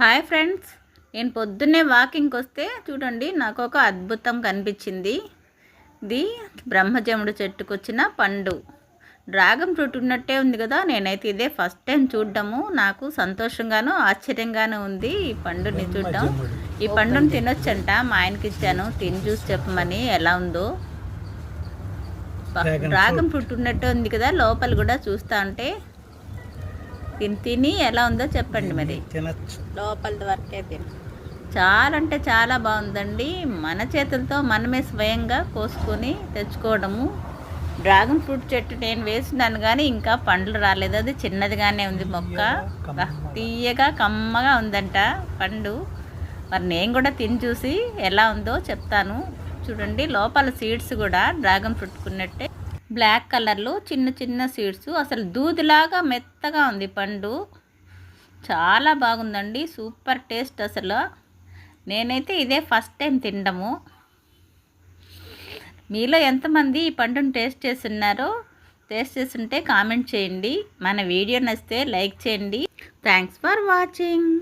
Hi friends నేను పొద్దున్నే వాకింగ్కి వస్తే చూడండి నాకు ఒక అద్భుతం కనిపించింది. ఇది బ్రహ్మజముడు చెట్టుకు వచ్చిన పండు. డ్రాగన్ ఫ్రూట్ ఉన్నట్టే ఉంది కదా నేనైతే ఇదే ఫస్ట్ టైం చూడడము. నాకు సంతోషంగాను ఆశ్చర్యంగాను ఉంది ఈ పండుని చూడడం. ఈ పండుని తినొచ్చంట మా ఆయనకి ఇచ్చాను. తిని చూసి చెప్పమని ఎలా ఉందో. డ్రాగన్ ఫ్రూట్ ఉన్నట్టే ఉంది కదా లోపల కూడా చూస్తా ఉంటే. తిని తిని ఎలా ఉందో చెప్పండి మరి. తినచ్చు. లోపల వరకే తిని. చాలా అంటే చాలా బాగుందండి. మన చేతులతో మనమే స్వయంగా కోసుకొని తెచ్చుకోవడము. డ్రాగన్ ఫ్రూట్ చెట్టు నేను వేసినాను కానీ ఇంకా పండ్లు రాలేదు. అది చిన్నదిగానే ఉంది మొక్క. తీయగా కమ్మగా. ఉందంట పండు. మరి నేను కూడా తిని చూసి ఎలా ఉందో చెప్తాను. చూడండి లోపల సీడ్స్ కూడా డ్రాగన్ ఫ్రూట్ ఉన్నట్టే బ్లాక్ కలర్లో చిన్న చిన్న సీడ్స్. అసలు దూదిలాగా మెత్తగా ఉంది పండు. చాలా బాగుందండి. సూపర్ టేస్ట్ అసలు. నేనైతే ఇదే ఫస్ట్ టైం తినడము మీలో ఎంతమంది ఈ పండును టేస్ట్ చేస్తున్నారో టేస్ట్ చేస్తుంటే కామెంట్ చేయండి. మన వీడియో నచ్చితే లైక్ చేయండి. Thanks for watching.